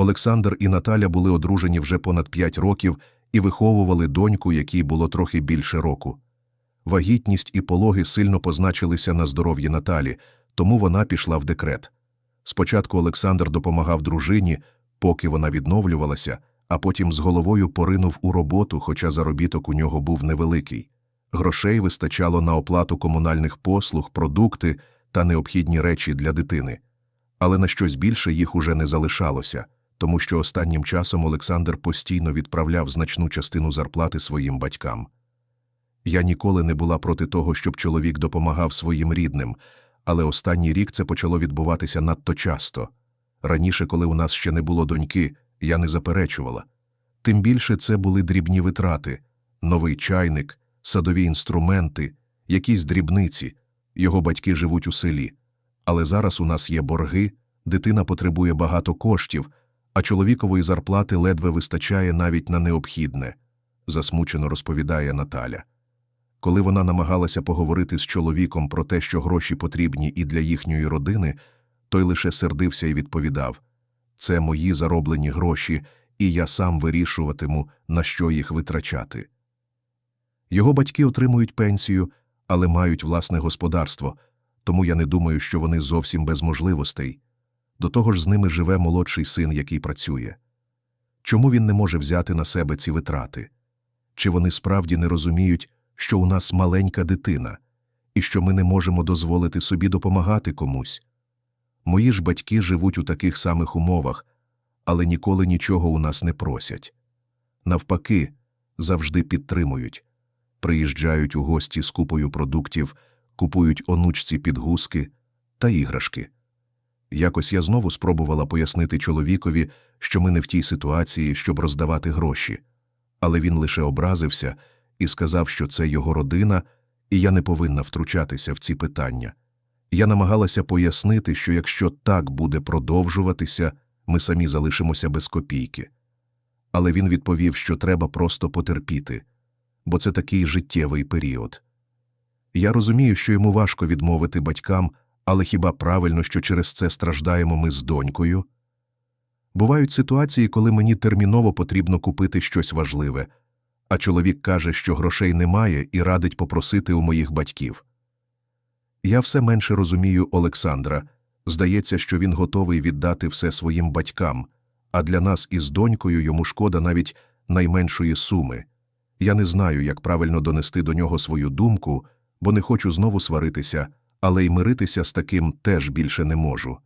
Олександр і Наталя були одружені вже понад п'ять років і виховували доньку, якій було трохи більше року. Вагітність і пологи сильно позначилися на здоров'ї Наталі, тому вона пішла в декрет. Спочатку Олександр допомагав дружині, поки вона відновлювалася, а потім з головою поринув у роботу, хоча заробіток у нього був невеликий. Грошей вистачало на оплату комунальних послуг, продукти та необхідні речі для дитини. Але на щось більше їх уже не залишалося, тому що останнім часом Олександр постійно відправляв значну частину зарплати своїм батькам. Я ніколи не була проти того, щоб чоловік допомагав своїм рідним, але останній рік це почало відбуватися надто часто. Раніше, коли у нас ще не було доньки, я не заперечувала. Тим більше це були дрібні витрати, новий чайник, садові інструменти, якісь дрібниці. Його батьки живуть у селі. Але зараз у нас є борги, дитина потребує багато коштів, а чоловікової зарплати ледве вистачає навіть на необхідне, засмучено розповідає Наталя. Коли вона намагалася поговорити з чоловіком про те, що гроші потрібні і для їхньої родини, той лише сердився і відповідав це мої зароблені гроші, і я сам вирішуватиму, на що їх витрачати. Його батьки отримують пенсію, але мають власне господарство, тому я не думаю, що вони зовсім без можливостей. До того ж з ними живе молодший син, який працює. Чому він не може взяти на себе ці витрати? Чи вони справді не розуміють, що у нас маленька дитина, і що ми не можемо дозволити собі допомагати комусь? Мої ж батьки живуть у таких самих умовах, але ніколи нічого у нас не просять. Навпаки, завжди підтримують, приїжджають у гості з купою продуктів, купують онучці підгузки та іграшки. Якось я знову спробувала пояснити чоловікові, що ми не в тій ситуації, щоб роздавати гроші, але він лише образився і сказав, що це його родина, і я не повинна втручатися в ці питання. Я намагалася пояснити, що якщо так буде продовжуватися, ми самі залишимося без копійки. Але він відповів, що треба просто потерпіти, бо це такий життєвий період. Я розумію, що йому важко відмовити батькам, але хіба правильно, що через це страждаємо ми з донькою? Бувають ситуації, коли мені терміново потрібно купити щось важливе, а чоловік каже, що грошей немає і радить попросити у моїх батьків. Я все менше розумію Олександра. Здається, що він готовий віддати все своїм батькам, а для нас із донькою йому шкода навіть найменшої суми. Я не знаю, як правильно донести до нього свою думку, бо не хочу знову сваритися, але й миритися з таким теж більше не можу.